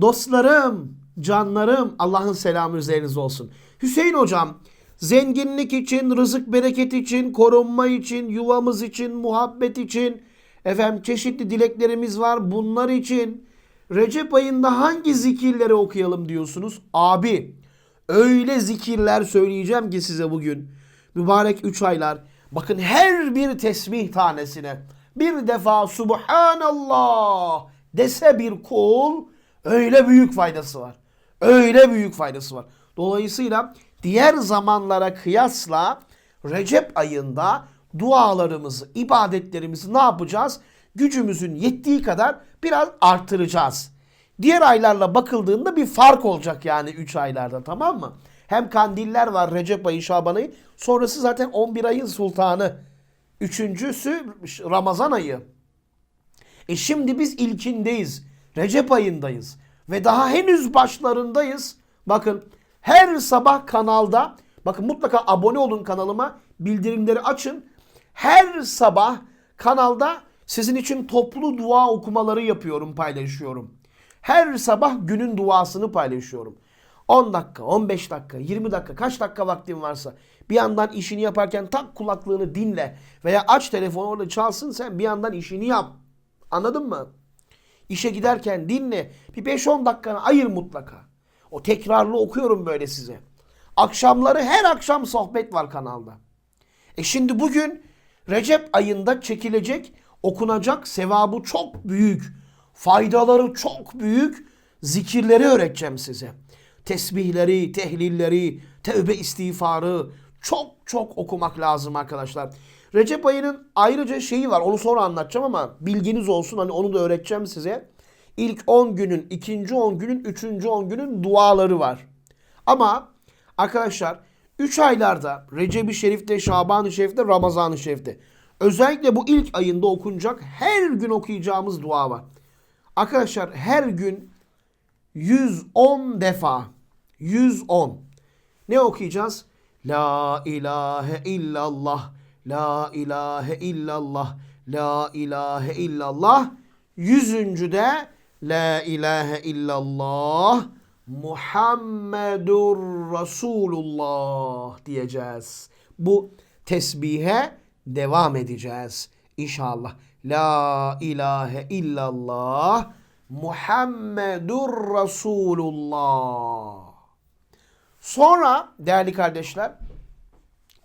Dostlarım, canlarım Allah'ın selamı üzerinize olsun. Hüseyin hocam zenginlik için, rızık bereket için, korunma için, yuvamız için, muhabbet için efendim çeşitli dileklerimiz var. Bunlar için Recep ayında hangi zikirleri okuyalım diyorsunuz? Abi öyle zikirler söyleyeceğim ki size bugün. Mübarek 3 aylar. Bakın her bir tesbih tanesine bir defa Subhanallah dese bir kul öyle büyük faydası var. Öyle büyük faydası var. Dolayısıyla diğer zamanlara kıyasla Recep ayında dualarımızı, ibadetlerimizi ne yapacağız? Gücümüzün yettiği kadar biraz artıracağız. Diğer aylarla bakıldığında bir fark olacak yani 3 aylarda tamam mı? Hem kandiller var Recep ayı, Şaban ayı. Sonrası zaten 11 ayın sultanı. Üçüncüsü Ramazan ayı. E şimdi biz ilkindeyiz. Recep ayındayız. Ve daha henüz başlarındayız. Bakın her sabah kanalda bakın mutlaka abone olun kanalıma. Bildirimleri açın. Her sabah kanalda sizin için toplu dua okumaları yapıyorum, paylaşıyorum. Her sabah günün duasını paylaşıyorum. 10 dakika, 15 dakika, 20 dakika, kaç dakika vaktin varsa bir yandan işini yaparken tak kulaklığını dinle veya aç telefonu orada çalsın sen bir yandan işini yap. Anladın mı? İşe giderken dinle. Bir 5-10 dakikanı ayır mutlaka. O tekrarlı okuyorum böyle size. Akşamları her akşam sohbet var kanalda. E şimdi bugün Recep ayında çekilecek, okunacak sevabı çok büyük, faydaları çok büyük zikirleri öğreteceğim size. Tesbihleri, tehlilleri, tevbe istiğfarı çok çok okumak lazım arkadaşlar. Recep ayının ayrıca şeyi var onu sonra anlatacağım ama bilginiz olsun hani onu da öğreteceğim size. İlk 10 günün, ikinci 10 günün, üçüncü 10 günün duaları var. Ama arkadaşlar 3 aylarda Recep-i Şerif'te, Şaban-ı Şerif'te, Ramazan-ı Şerif'te özellikle bu ilk ayında okunacak her gün okuyacağımız dua var. Arkadaşlar her gün 110 defa 110 ne okuyacağız? La ilahe illallah La ilahe illallah La ilahe illallah Yüzüncüde La ilahe illallah Muhammedur Resulullah diyeceğiz. Bu tesbihe devam edeceğiz inşallah. La ilahe illallah Muhammedur Resulullah. Sonra değerli kardeşler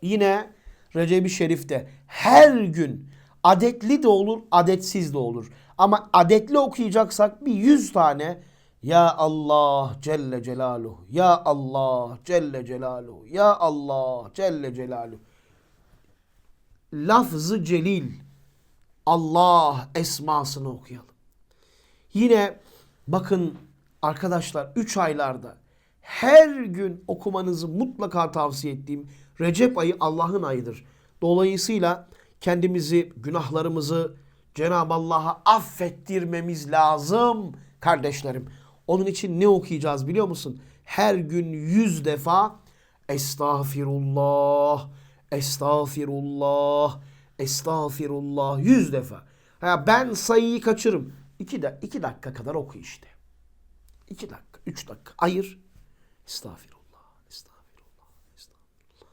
yine Recep-i Şerif'te her gün adetli de olur, adetsiz de olur. Ama adetli okuyacaksak bir yüz tane Ya Allah Celle Celaluhu, Ya Allah Celle Celaluhu, Ya Allah Celle Celaluhu. Lafzı celil, Allah esmasını okuyalım. Yine bakın arkadaşlar 3 aylarda her gün okumanızı mutlaka tavsiye ettiğim Recep ayı Allah'ın ayıdır. Dolayısıyla kendimizi, günahlarımızı Cenab-ı Allah'a affettirmemiz lazım kardeşlerim. Onun için ne okuyacağız biliyor musun? Her gün yüz defa Estağfirullah, Estağfirullah, Estağfirullah yüz defa. Ha, ben sayıyı kaçırım. İki, de, iki dakika kadar oku işte. İki dakika, üç dakika ayır. Estağfirullah, estağfirullah, estağfirullah,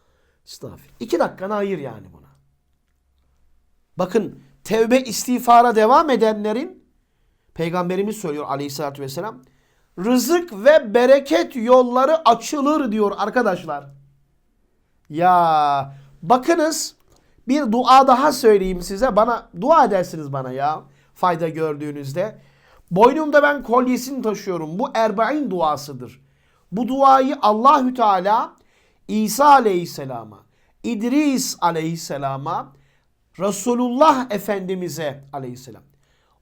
estağfirullah. İki dakikanı ayır yani buna. Bakın tevbe istiğfara devam edenlerin Peygamberimiz söylüyor aleyhissalatü vesselam rızık ve bereket yolları açılır diyor arkadaşlar. Ya bakınız bir dua daha söyleyeyim size. Bana dua edersiniz bana ya. Fayda gördüğünüzde. Boynumda ben kolyesini taşıyorum. Bu Erbain duasıdır. Bu duayı Allahü Teala İsa Aleyhisselam'a, İdris Aleyhisselam'a, Resulullah Efendimiz'e Aleyhisselam.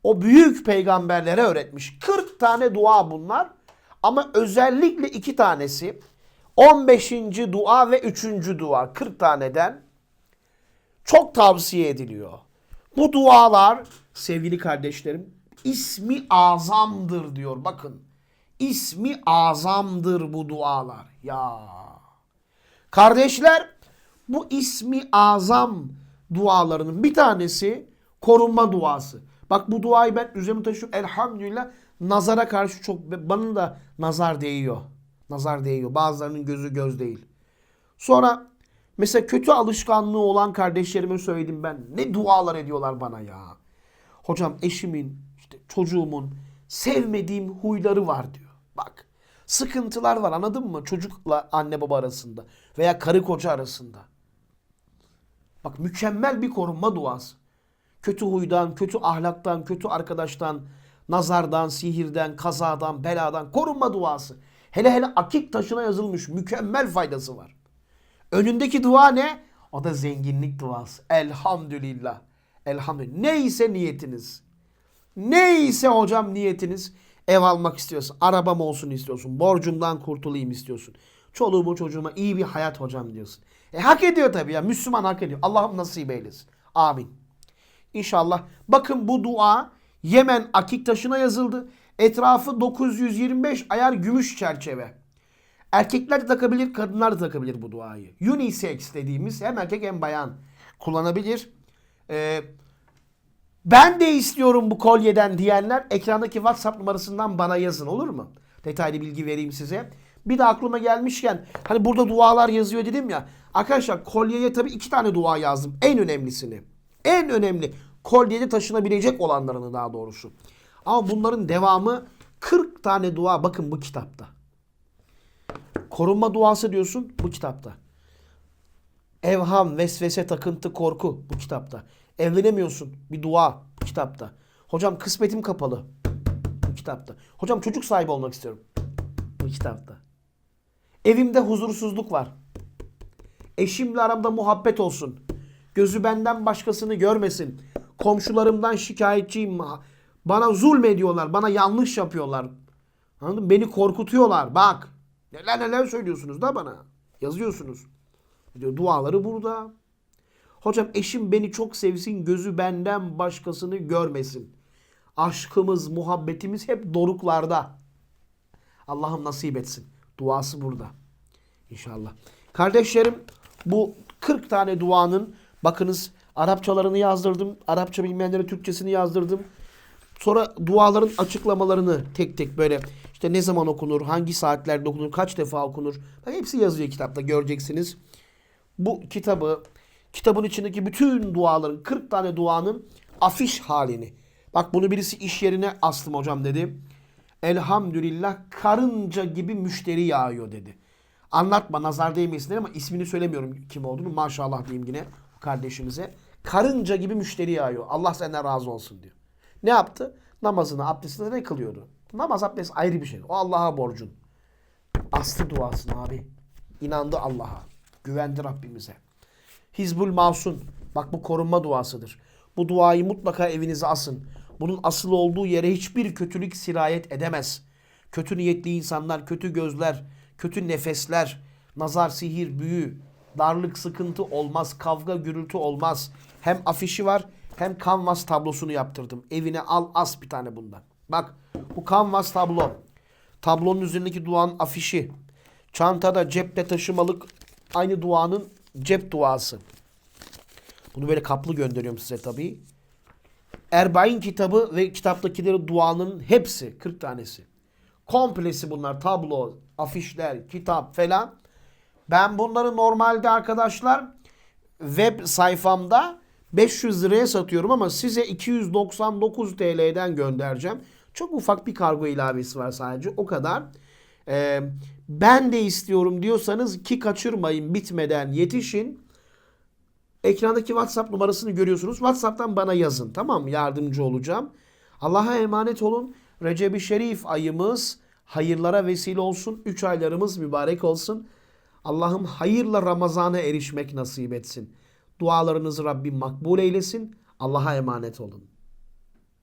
O büyük peygamberlere öğretmiş. 40 tane dua bunlar. Ama özellikle iki tanesi 15. dua ve 3. dua 40 taneden çok tavsiye ediliyor. Bu dualar sevgili kardeşlerim ismi azamdır diyor. Bakın ismi azamdır bu dualar. Ya kardeşler bu ismi azam dualarının bir tanesi korunma duası. Bak bu duayı ben üzerime taşıyorum. Elhamdülillah nazara karşı çok bana da nazar değiyor. Nazar değiyor. Bazılarının gözü göz değil. Sonra mesela kötü alışkanlığı olan kardeşlerime söyledim ben. Ne dualar ediyorlar bana ya. Hocam eşimin, işte çocuğumun sevmediğim huyları var diyor. Bak sıkıntılar var anladın mı? Çocukla anne baba arasında veya karı koca arasında. Bak mükemmel bir korunma duası. Kötü huydan, kötü ahlaktan, kötü arkadaştan, nazardan, sihirden, kazadan, beladan korunma duası. Hele hele akik taşına yazılmış mükemmel faydası var. Önündeki dua ne? O da zenginlik duası. Elhamdülillah. Elhamdülillah. Neyse niyetiniz. Neyse hocam niyetiniz. Ev almak istiyorsun. Arabam olsun istiyorsun. Borcumdan kurtulayım istiyorsun. Çoluğumu çocuğuma iyi bir hayat hocam diyorsun. E, hak ediyor tabii ya. Müslüman hak ediyor. Allah'ım nasip eylesin. Amin. İnşallah. Bakın bu dua Yemen akik taşına yazıldı. Etrafı 925 ayar gümüş çerçeve. Erkekler de takabilir, kadınlar da takabilir bu duayı. Unisex dediğimiz hem erkek hem bayan kullanabilir. Ee, ben de istiyorum bu kolyeden diyenler ekrandaki WhatsApp numarasından bana yazın olur mu? Detaylı bilgi vereyim size. Bir de aklıma gelmişken hani burada dualar yazıyor dedim ya. Arkadaşlar kolyeye tabii iki tane dua yazdım. En önemlisini. En önemli kolyede taşınabilecek olanlarını daha doğrusu. Ama bunların devamı 40 tane dua bakın bu kitapta. Korunma duası diyorsun bu kitapta. Evham, vesvese, takıntı, korku bu kitapta. Evlenemiyorsun bir dua bu kitapta. Hocam kısmetim kapalı bu kitapta. Hocam çocuk sahibi olmak istiyorum bu kitapta. Evimde huzursuzluk var. Eşimle aramda muhabbet olsun. Gözü benden başkasını görmesin. Komşularımdan şikayetçiyim. Bana zulmediyorlar. Bana yanlış yapıyorlar. Anladın mı? Beni korkutuyorlar. Bak. Neler neler söylüyorsunuz da bana. Yazıyorsunuz. Diyor, duaları burada. Hocam eşim beni çok sevsin. Gözü benden başkasını görmesin. Aşkımız, muhabbetimiz hep doruklarda. Allah'ım nasip etsin. Duası burada. İnşallah. Kardeşlerim bu 40 tane duanın bakınız Arapçalarını yazdırdım. Arapça bilmeyenlere Türkçesini yazdırdım. Sonra duaların açıklamalarını tek tek böyle işte ne zaman okunur, hangi saatlerde okunur, kaç defa okunur. Hepsi yazıyor kitapta göreceksiniz. Bu kitabı, kitabın içindeki bütün duaların, 40 tane duanın afiş halini. Bak bunu birisi iş yerine astım hocam dedi. Elhamdülillah karınca gibi müşteri yağıyor dedi. Anlatma nazar değmesin ama ismini söylemiyorum kim olduğunu. Maşallah diyeyim yine kardeşimize. Karınca gibi müşteri yağıyor. Allah senden razı olsun diyor. Ne yaptı? Namazını, abdestini ne kılıyordu? Namaz, abdest ayrı bir şey. O Allah'a borcun. Astı duasını abi. İnandı Allah'a. Güvendi Rabbimize. Hizbul Mavsun. Bak bu korunma duasıdır. Bu duayı mutlaka evinize asın. Bunun asıl olduğu yere hiçbir kötülük sirayet edemez. Kötü niyetli insanlar, kötü gözler, kötü nefesler, nazar, sihir, büyü, darlık, sıkıntı olmaz, kavga, gürültü olmaz. Hem afişi var hem kanvas tablosunu yaptırdım. Evine al as bir tane bundan. Bak bu kanvas tablo. Tablonun üzerindeki duanın afişi. Çantada cepte taşımalık aynı duanın cep duası. Bunu böyle kaplı gönderiyorum size tabii. Erbain kitabı ve kitaptakileri duanın hepsi 40 tanesi. Komplesi bunlar tablo, afişler, kitap falan. Ben bunları normalde arkadaşlar web sayfamda 500 liraya satıyorum ama size 299 TL'den göndereceğim. Çok ufak bir kargo ilavesi var sadece o kadar. Ee, ben de istiyorum diyorsanız ki kaçırmayın bitmeden yetişin. Ekrandaki WhatsApp numarasını görüyorsunuz. WhatsApp'tan bana yazın tamam? Yardımcı olacağım. Allah'a emanet olun. Recep-i Şerif ayımız hayırlara vesile olsun. 3 aylarımız mübarek olsun. Allah'ım hayırla Ramazan'a erişmek nasip etsin. Dualarınızı Rabbim makbul eylesin. Allah'a emanet olun.